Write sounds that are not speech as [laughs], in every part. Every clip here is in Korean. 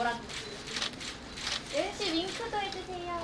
뭐라? 씨 윙크도 해주세요.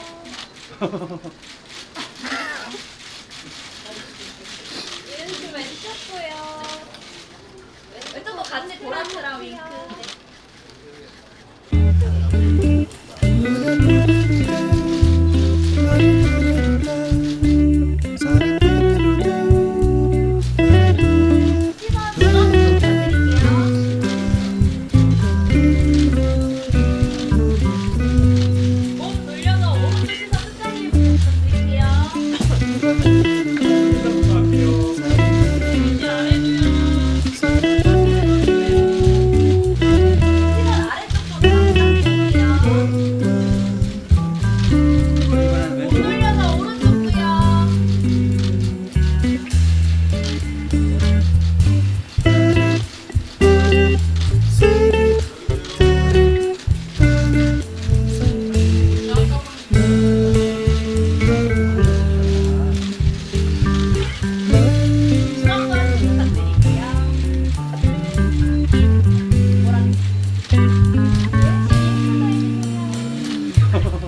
Yeah. [laughs]